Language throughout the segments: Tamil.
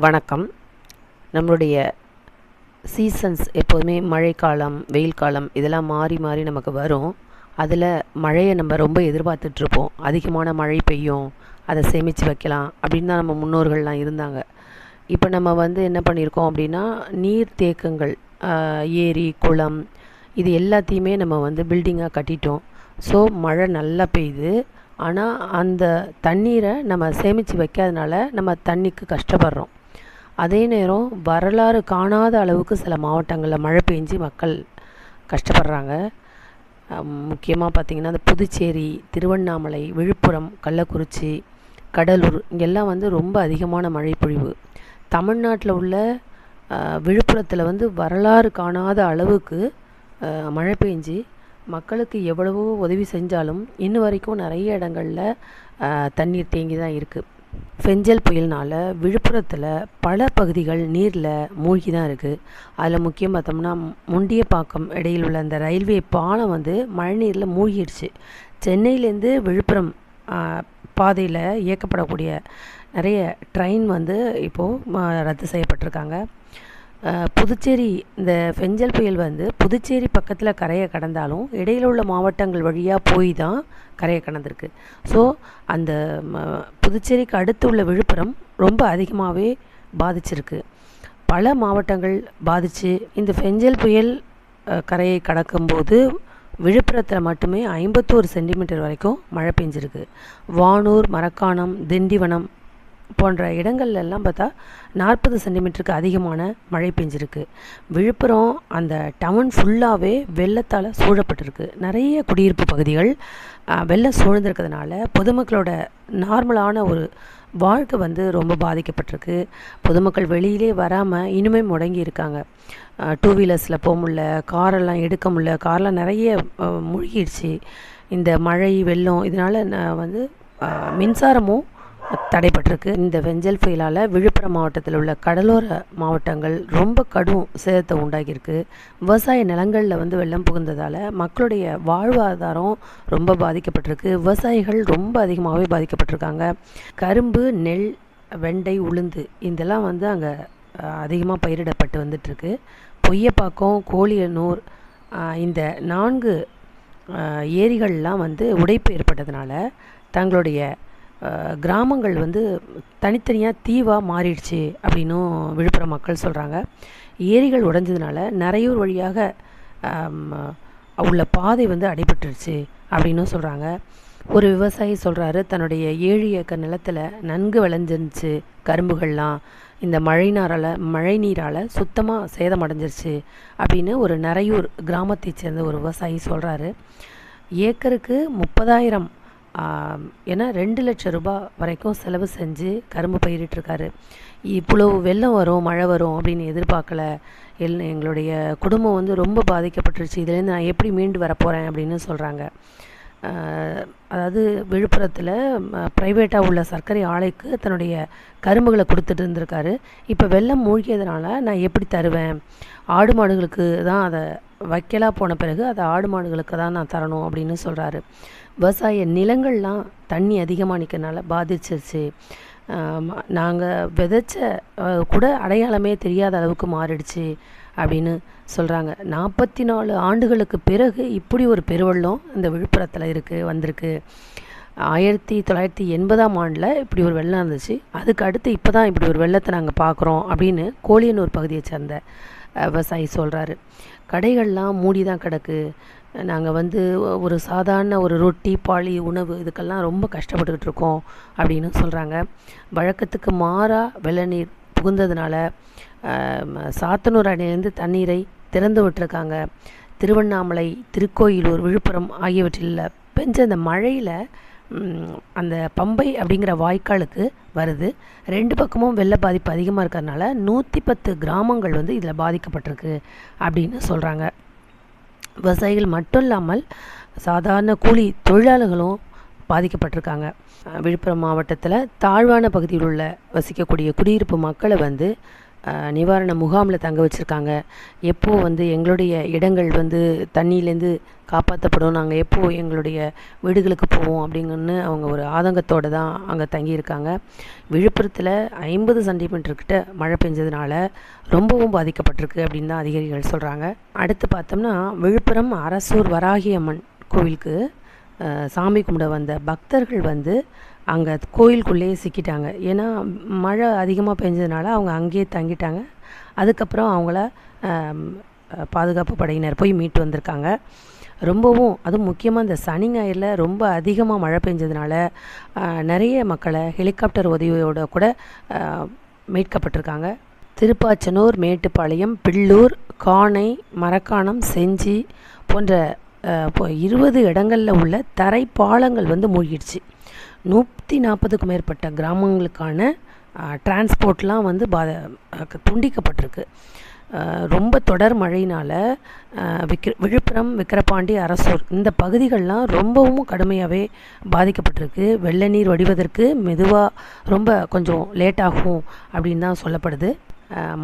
வணக்கம். நம்மளுடைய சீசன்ஸ் எப்போதுமே மழைக்காலம் வெயில் காலம் இதெல்லாம் மாறி மாறி நமக்கு வரும். அதில் மழையை நம்ம ரொம்ப எதிர்பார்த்துட்ருப்போம். அதிகமான மழை பெய்யும் அதை சேமித்து வைக்கலாம் அப்படின்னு தான் நம்ம முன்னோர்கள்லாம் இருந்தாங்க. இப்போ நம்ம வந்து என்ன பண்ணியிருக்கோம் அப்படின்னா நீர் தேக்கங்கள் ஏரி குளம் இது எல்லாத்தையுமே நம்ம வந்து பில்டிங்காக கட்டிட்டோம். ஸோ மழை நல்லா பெய்யுது. ஆனால் அந்த தண்ணீரை நம்ம சேமித்து வைக்காதனால நம்ம தண்ணிக்கு கஷ்டப்படுறோம். அதே நேரம் வரலாறு காணாத அளவுக்கு சில மாவட்டங்களில் மழை பெஞ்சு மக்கள் கஷ்டப்படுறாங்க. முக்கியமாக பார்த்திங்கன்னா இந்த புதுச்சேரி திருவண்ணாமலை விழுப்புரம் கள்ளக்குறிச்சி கடலூர் இங்கெல்லாம் வந்து ரொம்ப அதிகமான மழை பொழிவு தமிழ்நாட்டில் உள்ள விழுப்புரத்தில் வந்து வரலாறு காணாத அளவுக்கு மழை பெஞ்சு மக்களுக்கு எவ்வளவோ உதவி செஞ்சாலும் இன்ன வரைக்கும் நிறைய இடங்களில் தண்ணீர் தேங்கி தான் இருக்குது ஃபெஞ்சல் புயல்னால் விழுப்புரத்தில் பல பகுதிகள் நீரில் மூழ்கி தான் இருக்குது அதில் முக்கியம் பார்த்தோம்னா முண்டியப்பாக்கம் இடையில் உள்ள அந்த ரயில்வே பாலம் வந்து மழைநீரில் மூழ்கிடுச்சு சென்னையிலேருந்து விழுப்புரம் பாதையில் இயக்கப்படக்கூடிய நிறைய ட்ரெயின் வந்து இப்போது ரத்து செய்யப்பட்டிருக்காங்க. புதுச்சேரி இந்த ஃபெஞ்சல் புயல் வந்து புதுச்சேரி பக்கத்தில் கரையை கடந்தாலும் இடையில் உள்ள மாவட்டங்கள் வழியாக போய் தான் கரையை கடந்திருக்கு. ஸோ அந்த ம- புதுச்சேரிக்கு அடுத்து உள்ள விழுப்புரம் ரொம்ப அதிகமாகவே பாதிச்சிருக்கு. பல மாவட்டங்கள் பாதித்து இந்த ஃபெஞ்சல் புயல் கரையை கடக்கும்போது விழுப்புரத்தில் மட்டுமே ஐம்பத்தோரு சென்டிமீட்டர் வரைக்கும் மழை பெஞ்சிருக்கு. வானூர் மரக்காணம் திண்டிவனம் போன்ற இடங்கள்ல எல்லாம் பார்த்தா நாற்பது சென்டிமீட்டருக்கு அதிகமான மழை பெஞ்சிருக்கு. விழுப்புரம் அந்த டவுன் ஃபுல்லாகவே வெள்ளத்தால் சூழப்பட்டிருக்கு. நிறைய குடியிருப்பு பகுதிகள் வெள்ளம் சூழ்ந்திருக்கிறதுனால பொதுமக்களோட நார்மலான ஒரு வாழ்க்கை வந்து ரொம்ப பாதிக்கப்பட்டிருக்கு. பொதுமக்கள் வெளியிலே வராமல் இனிமே முடங்கி இருக்காங்க. டூ வீலர்ஸில் போக முடில காரெல்லாம் எடுக்க முடில கார்லாம் நிறைய மூழ்கிடுச்சு. இந்த மழை வெள்ளம் இதனால் வந்து மின்சாரமும் தடைப்பட்டிருக்கு இந்த வெஞ்சல் புயலால் விழுப்புரம் மாவட்டத்தில் உள்ள கடலோர மாவட்டங்கள் ரொம்ப கடும் சேதத்தை உண்டாகியிருக்கு விவசாய நிலங்களில் வந்து வெள்ளம் புகுந்ததால் மக்களுடைய வாழ்வாதாரம் ரொம்ப பாதிக்கப்பட்டிருக்கு. விவசாயிகள் ரொம்ப அதிகமாகவே பாதிக்கப்பட்டிருக்காங்க. கரும்பு நெல் வெண்டை உளுந்து இதெல்லாம் வந்து அங்கே அதிகமாக பயிரிடப்பட்டு வந்துட்டுருக்கு. பொய்யப்பாக்கம் கோழியனூர் இந்த நான்கு ஏரிகள்லாம் வந்து உடைப்பு ஏற்பட்டதுனால தங்களுடைய கிராமங்கள் வந்து தனித்தனியாக தீவாக மாறிடுச்சு அப்படின்னும் விழுப்புரம் மக்கள் சொல்கிறாங்க ஏரிகள் உடைஞ்சதுனால நரையூர் வழியாக உள்ள பாதை வந்து அடைபட்டுருச்சு அப்படின்னும் சொல்கிறாங்க ஒரு விவசாயி சொல்கிறாரு தன்னுடைய ஏழு ஏக்கர் நிலத்தில் நன்கு விளைஞ்சிருந்துச்சு கரும்புகள்லாம். இந்த மழைநாரால் மழை நீரால் சுத்தமாக சேதமடைஞ்சிருச்சு அப்படின்னு ஒரு நரையூர் கிராமத்தை சேர்ந்த ஒரு விவசாயி சொல்கிறாரு ஏக்கருக்கு முப்பதாயிரம் ஏன்னா ரெண்டு லட்சம் ரூபாய் வரைக்கும் செலவு செஞ்சு கரும்பு பயிரிட்டிருக்காரு. இவ்வளவு வெள்ளம் வரும் மழை வரும் அப்படின்னு எதிர்பார்க்கல. எல் எங்களுடைய குடும்பம் வந்து ரொம்ப பாதிக்கப்பட்டுருச்சு. இதுலேருந்து நான் எப்படி மீண்டு வரப்போகிறேன் அப்படின்னு சொல்கிறாங்க அதாவது விழுப்புரத்தில் ப்ரைவேட்டாக உள்ள சர்க்கரை ஆலைக்கு தன்னுடைய கரும்புகளை கொடுத்துட்டு இருந்திருக்காரு. இப்போ வெள்ளம் மூழ்கியதுனால நான் எப்படி தருவேன்? ஆடு மாடுகளுக்கு தான் அதை வைக்கலாக போன பிறகு அதை ஆடு மாடுகளுக்கு தான் நான் தரணும் அப்படின்னு சொல்கிறாரு விவசாய நிலங்கள்லாம் தண்ணி அதிகமாக நிற்கிறனால பாதிச்சிருச்சு. நாங்கள் விதைச்ச கூட அடையாளமே தெரியாத அளவுக்கு மாறிடுச்சு அப்படின்னு சொல்கிறாங்க நாற்பத்தி நாலு ஆண்டுகளுக்கு பிறகு இப்படி ஒரு பெருவெள்ளம் இந்த விழுப்புரத்தில் இருக்குது வந்திருக்கு. ஆயிரத்தி தொள்ளாயிரத்தி எண்பதாம் ஆண்டில் இப்படி ஒரு வெள்ளம் இருந்துச்சு. அதுக்கு அடுத்து இப்போ தான் இப்படி ஒரு வெள்ளத்தை நாங்கள் பார்க்குறோம் அப்படின்னு கோழியனூர் பகுதியை சேர்ந்த விவசாயி சொல்கிறாரு கடைகள்லாம் மூடி தான் கிடக்கு. நாங்கள் வந்து ஒரு சாதாரண ஒரு ரொட்டி பாலி உணவு இதுக்கெல்லாம் ரொம்ப கஷ்டப்பட்டுக்கிட்டு இருக்கோம் அப்படின்னு சொல்கிறாங்க வழக்கத்துக்கு மாறாக வெள்ளநீர் புகுந்ததுனால சாத்தனூர் அணையிலேருந்து தண்ணீரை திறந்து விட்டுருக்காங்க. திருவண்ணாமலை திருக்கோயிலூர் விழுப்புரம் ஆகியவற்றில் பெஞ்ச அந்த மழையில் அந்த பம்பை அப்படிங்கிற வாய்க்காலுக்கு வருது. ரெண்டு பக்கமும் வெள்ள பாதிப்பு அதிகமாக இருக்கிறதுனால நூற்றி பத்து கிராமங்கள் வந்து இதில் பாதிக்கப்பட்டிருக்கு அப்படின்னு சொல்கிறாங்க விவசாயிகள் மட்டும் இல்லாமல் சாதாரண கூலி தொழிலாளர்களும் பாதிக்கப்பட்டிருக்காங்க. விழுப்புரம் மாவட்டத்தில் தாழ்வான பகுதியில் உள்ள வசிக்கக்கூடிய குடியிருப்பு மக்களை வந்து நிவாரண முகாமில் தங்க வச்சுருக்காங்க. எப்போது வந்து எங்களுடைய இடங்கள் வந்து தண்ணியிலேருந்து காப்பாற்றப்படும் நாங்கள் எப்போது எங்களுடைய வீடுகளுக்கு போவோம் அப்படிங்கன்னு அவங்க ஒரு ஆதங்கத்தோடு தான் அங்கே தங்கியிருக்காங்க. விழுப்புரத்தில் ஐம்பது சென்டிமீட்டர்கிட்ட மழை பெஞ்சதுனால ரொம்பவும் பாதிக்கப்பட்டிருக்கு அப்படின்னு தான் அதிகாரிகள் சொல்கிறாங்க அடுத்து பார்த்தோம்னா விழுப்புரம் அரசூர் வராகி அம்மன் கோவிலுக்கு சாமி கும்பிட வந்த பக்தர்கள் வந்து அங்கே கோயிலுக்குள்ளேயே சிக்கிட்டாங்க. ஏன்னா மழை அதிகமாக பெஞ்சதுனால அவங்க அங்கேயே தங்கிட்டாங்க. அதுக்கப்புறம் அவங்கள பாதுகாப்பு படையினர் போய் மீட்டு வந்திருக்காங்க. ரொம்பவும் அதுவும் முக்கியமாக இந்த சனி ஞாயிறில் ரொம்ப அதிகமாக மழை பெஞ்சதுனால நிறைய மக்களை ஹெலிகாப்டர் உதவியோட கூட மீட்கப்பட்டிருக்காங்க. திருப்பாச்சனூர் மேட்டுப்பாளையம் பில்லூர் காணை மரக்காணம் செஞ்சி போன்ற இருபது இடங்களில் உள்ள தரை பாலங்கள் வந்து மூழ்கிடுச்சு. நூற்றி நாற்பதுக்கும் மேற்பட்ட கிராமங்களுக்கான டிரான்ஸ்போர்ட்லாம் வந்து பாத துண்டிக்கப்பட்டிருக்கு. ரொம்ப தொடர் மழையினால் விக்ர விழுப்புரம் விக்கிரபாண்டி அரசூர் இந்த பகுதிகள்லாம் ரொம்பவும் கடுமையாகவே பாதிக்கப்பட்டிருக்கு. வெள்ள நீர் வடிவதற்கு மெதுவாக ரொம்ப கொஞ்சம் லேட் ஆகும் அப்படின்னு தான் சொல்லப்படுது.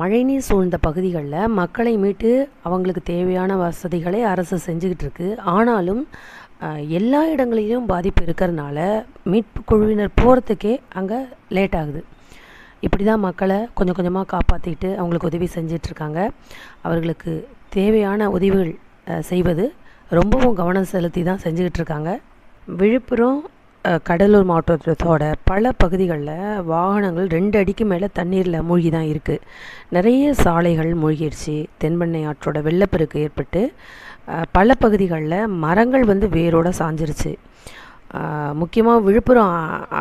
மழைநீர் சூழ்ந்த பகுதிகளில் மக்களை மீட்டு அவங்களுக்கு தேவையான வசதிகளை அரசு செஞ்சுக்கிட்டு இருக்கு. ஆனாலும் எல்லா இடங்களிலும் பாதிப்பு இருக்கிறதுனால மீட்பு குழுவினர் போகிறதுக்கே அங்கே லேட் ஆகுது. இப்படி தான் மக்களை கொஞ்சம் கொஞ்சமாக காப்பாற்றிட்டு அவங்களுக்கு உதவி செஞ்சிட்ருக்காங்க. அவர்களுக்கு தேவையான உதவிகள் செய்வது ரொம்பவும் கவனம் செலுத்தி தான் செஞ்சுக்கிட்டு இருக்காங்க விழுப்புரம் கடலூர் மாவட்டத்தோட பல பகுதிகளில் வாகனங்கள் ரெண்டு அடிக்கு மேலே தண்ணீரில் மூழ்கி தான் இருக்குது நிறைய சாலைகள் மூழ்கிடுச்சு தென்பெண்ணை ஆற்றோட வெள்ளப்பெருக்கு ஏற்பட்டு பல பகுதிகளில் மரங்கள் வந்து வேரோடு சாஞ்சிருச்சு. முக்கியமாக விழுப்புரம்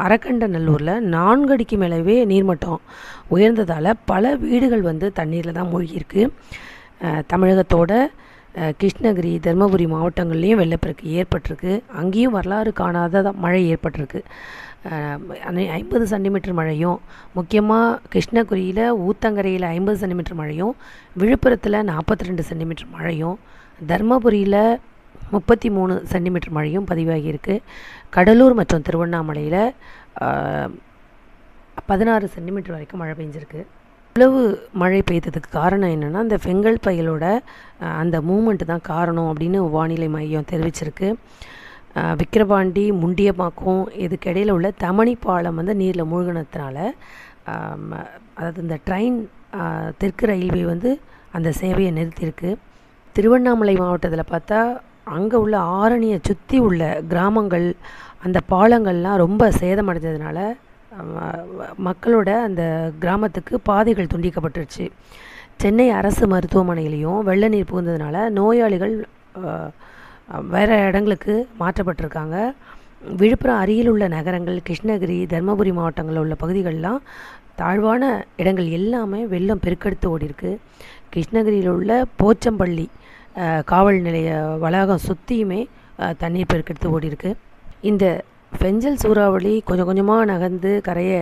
அரக்கண்டநல்லூரில் நான்கு அடிக்கு மேலவே நீர்மட்டம் உயர்ந்ததால் பல வீடுகள் வந்து தண்ணீரில் தான் மூழ்கியிருக்கு. தமிழகத்தோட கிருஷ்ணகிரி தருமபுரி மாவட்டங்கள்லேயும் வெள்ளப்பெருக்கு ஏற்பட்டிருக்கு. அங்கேயும் வரலாறு காணாத மழை ஏற்பட்டிருக்கு. ஐம்பது சென்டிமீட்டர் மழையும் முக்கியமாக கிருஷ்ணகிரியில் ஊத்தங்கரையில் ஐம்பது சென்டிமீட்டர் மழையும் விழுப்புரத்தில் நாற்பத்தி ரெண்டு சென்டிமீட்டர் மழையும் தருமபுரியில் முப்பத்தி மூணு சென்டிமீட்டர் மழையும் பதிவாகியிருக்கு. கடலூர் மற்றும் திருவண்ணாமலையில் பதினாறு சென்டிமீட்டர் வரைக்கும் மழை பெஞ்சிருக்கு. இவ்வளவு மழை பெய்ததுக்கு காரணம் என்னென்னா அந்த ஃபெங்கல் பயலோட அந்த மூமெண்ட்டு தான் காரணம் அப்படின்னு வானிலை மையம் தெரிவிச்சிருக்கு. விக்கிரவாண்டி முண்டியமாக்கும் இதுக்கு இடையில் உள்ள தமணி பாலம் வந்து நீரில் மூழ்கினதுனால அதாவது இந்த ட்ரெயின் தெற்கு ரயில்வே வந்து அந்த சேவையை நிறுத்தியிருக்கு. திருவண்ணாமலை மாவட்டத்தில் பார்த்தா அங்கே உள்ள ஆரணியை சுற்றி உள்ள கிராமங்கள் அந்த பாலங்கள்லாம் ரொம்ப சேதமடைஞ்சதுனால மக்களோட அந்த கிராமத்துக்கு பாதைகள் துண்டிக்கப்பட்டுருச்சு. சென்னை அரசு மருத்துவமனையிலையும் வெள்ள நீர் புகுந்ததுனால நோயாளிகள் வேறு இடங்களுக்கு மாற்றப்பட்டிருக்காங்க. விழுப்புரம் அருகில் உள்ள நகரங்கள் கிருஷ்ணகிரி தருமபுரி மாவட்டங்களில் உள்ள பகுதிகளெலாம் தாழ்வான இடங்கள் எல்லாமே வெள்ளம் பெருக்கெடுத்து ஓடிருக்கு கிருஷ்ணகிரியில் உள்ள போச்சம்பள்ளி காவல் நிலைய வளாகம் சுற்றியுமே தண்ணீர் பெருக்கெடுத்து ஓடிருக்கு இந்த ஃபெஞ்சல் சூறாவளி கொஞ்சம் கொஞ்சமாக நகர்ந்து கரையை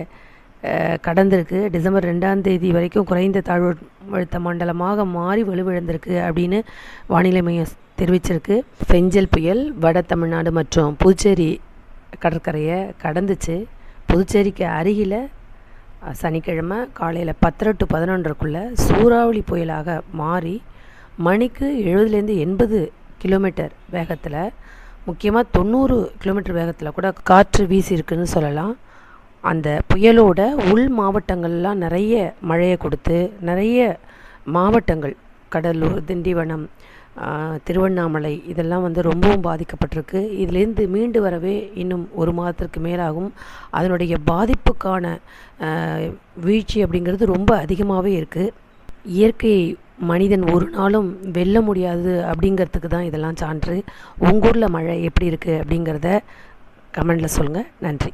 கடந்திருக்கு. டிசம்பர் ரெண்டாம் தேதி வரைக்கும் குறைந்த தாழ்வழுத்த மண்டலமாக மாறி வலுவிழந்திருக்கு அப்படின்னு வானிலை மையம் தெரிவிச்சிருக்கு. பெஞ்சல் புயல் வட தமிழ்நாடு மற்றும் புதுச்சேரி கடற்கரையை கடந்துச்சு. புதுச்சேரிக்கு அருகில் சனிக்கிழமை காலையில் பத்தரை டு பதினொன்றுக்குள்ளே சூறாவளி புயலாக மாறி மணிக்கு எழுபதுலேருந்து எண்பது கிலோமீட்டர் வேகத்தில் முக்கியமாக தொண்ணூறு கிலோமீட்டர் வேகத்தில் கூட காற்று வீசியிருக்குன்னு சொல்லலாம். அந்த புயலோட உள் மாவட்டங்கள்லாம் நிறைய மழையை கொடுத்து நிறைய மாவட்டங்கள் கடலூர் திண்டிவனம் திருவண்ணாமலை இதெல்லாம் வந்து ரொம்பவும் பாதிக்கப்பட்டிருக்கு. இதுலேருந்து மீண்டு வரவே இன்னும் ஒரு மாதத்திற்கு மேலாகும். அதனுடைய பாதிப்புக்கான வீழ்ச்சி அப்படிங்கிறது ரொம்ப அதிகமாகவே இருக்குது இயற்கையை மனிதன் ஒரு நாளும் வெல்ல முடியாது அப்படிங்கிறதுக்கு தான் இதெல்லாம் சான்று. உங்கூரில் ஊரில் மழை எப்படி இருக்குது அப்படிங்கிறத கமெண்டில் சொல்லுங்கள் நன்றி.